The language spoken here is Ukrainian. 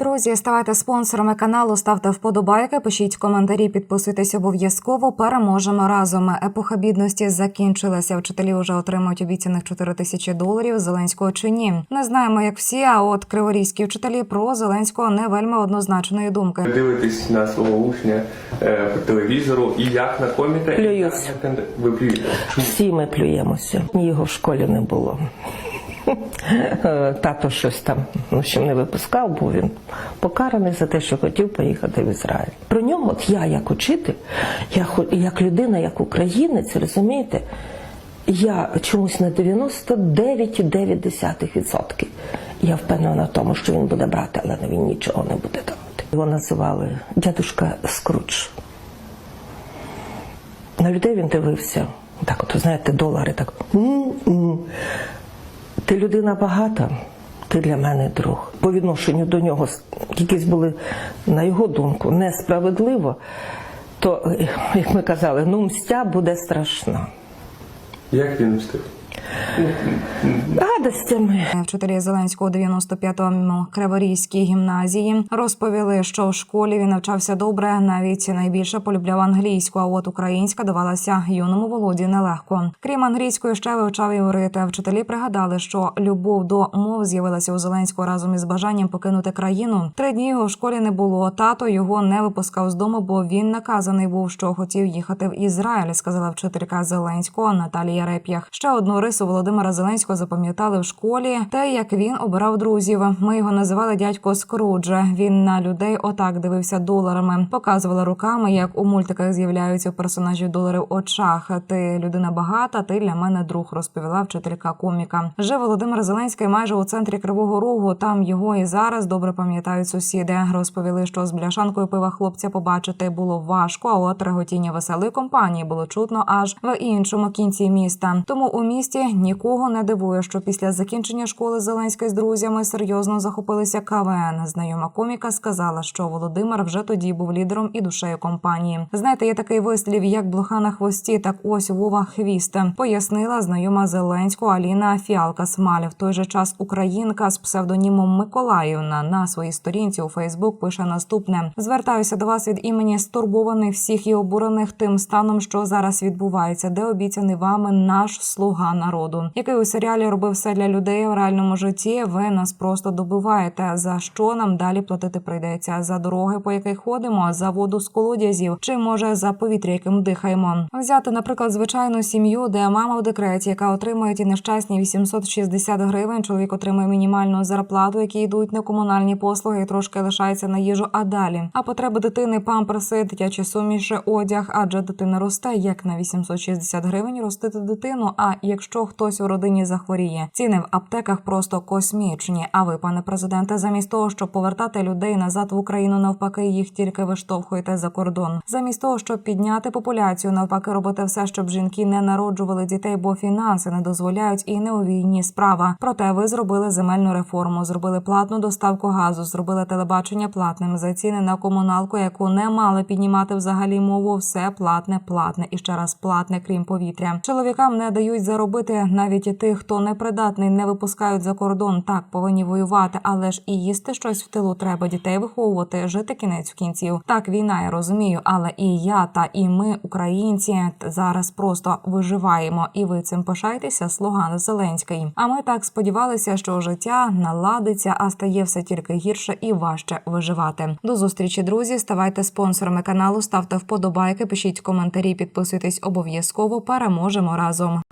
Друзі, ставайте спонсорами каналу, ставте вподобайки, пишіть коментарі, підписуйтесь обов'язково. Переможемо разом. Епоха бідності закінчилася. Вчителі вже отримують обіцяних 4 тисячі доларів. Зеленського чи ні. Не знаємо, як всі. А от криворізькі вчителі про Зеленського не вельми однозначної думки. Дивитесь на свого учня е, по телевізору і як на коміка, і як на Ви плюєте. Чому? Всі ми плюємося. Ні, Його в школі не було. Е, Тато щось там ну, ще не випускав, бо він покараний за те, що хотів поїхати в Ізраїль. Про нього, от я як учитель, я як людина, як українець, розумієте, я чомусь на 99,9% я впевнена в тому, що він буде брати, але він нічого не буде давати. Його називали дядушка Скрудж. На людей він дивився. Так, от, знаєте, долари так. Ти людина багата, ти для мене друг. По відношенню до нього якісь були, на його думку, несправедливо, то, як ми казали, ну мстя буде страшна. Як він встиг? Гадостями. Вчителі Зеленського 95-му Криворізькій гімназії розповіли, що в школі він навчався добре, навіть найбільше полюбляв англійську. А от українська давалася юному Володі нелегко. Крім англійської, ще вивчав іврити. Вчителі пригадали, що любов до мов з'явилася у Зеленського разом із бажанням покинути країну. Три дні його в школі не було. Тато його не випускав з дому, бо він наказаний був, що хотів їхати в Ізраїль. Сказала вчителька Зеленського Наталія Реп'ях. Ще одну рису Володимира Зеленського запам'ятали в школі. Те, як він обирав друзів. Ми його називали дядько Скрудже. Він на людей отак дивився доларами, показували руками, як у мультиках з'являються персонажі долари в очах. Ти людина багата, ти для мене друг, розповіла вчителька коміка. Жив Володимир Зеленський майже у центрі Кривого Рогу. Там його і зараз добре пам'ятають сусіди. Розповіли, що з бляшанкою пива хлопця побачити було важко. А от реготіння веселої компанії було чутно аж в іншому кінці міста. Тому у місті нікого не дивує, що після закінчення школи Зеленський з друзями серйозно захопилися КВН. Знайома коміка сказала, що Володимир вже тоді був лідером і душею компанії. Знаєте, є такий вислів, як блоха на хвості, так ось Вова хвіст. Пояснила знайома Зеленського Аліна Фіалка Смаль. В той же час українка з псевдонімом Миколаївна на своїй сторінці у Фейсбук пише наступне: звертаюся до вас від імені стурбованих всіх і обурених тим станом, що зараз відбувається, де обіцяний вами наш слуга народу, який у серіалі робив все для людей в реальному житті. Ви нас просто добиваєте. За що нам далі платити прийдеться? За дороги, по яких ходимо, за воду з колодязів, чи може за повітря, яким дихаємо? Взяти, наприклад, звичайну сім'ю, де мама в декреті, яка отримує ті нещасні 860 гривень. Чоловік отримує мінімальну зарплату, які йдуть на комунальні послуги, і трошки лишається на їжу. А далі а потреби дитини, памперси, дитячі суміші, одяг, адже дитина росте. Як на 860 гривень ростити дитину? А якщо хтось у родині захворіє, ціни в аптеках просто космічні. А ви, пане президенте, замість того, щоб повертати людей назад в Україну, навпаки, їх тільки виштовхуєте за кордон. Замість того, щоб підняти популяцію, навпаки, робити все, щоб жінки не народжували дітей, бо фінанси не дозволяють і не у війні справа. Проте ви зробили земельну реформу, зробили платну доставку газу, зробили телебачення платним за ціни на комуналку, яку не мали піднімати взагалі мову. Все платне, платне і ще раз платне, крім повітря. Чоловікам не дають заробити навіть і тих, хто непридатний, не випускають за кордон. Так повинні воювати, але ж і їсти щось в тилу треба дітей виховувати, жити кінець в кінців. Так війна, я розумію, але і я та і ми, українці, зараз просто виживаємо, і ви цим пишаєтеся, слуга Зеленський. А ми так сподівалися, що життя наладиться, а стає все тільки гірше і важче виживати. До зустрічі, друзі. Ставайте спонсорами каналу, ставте вподобайки, пишіть коментарі, підписуйтесь обов'язково. Переможемо разом.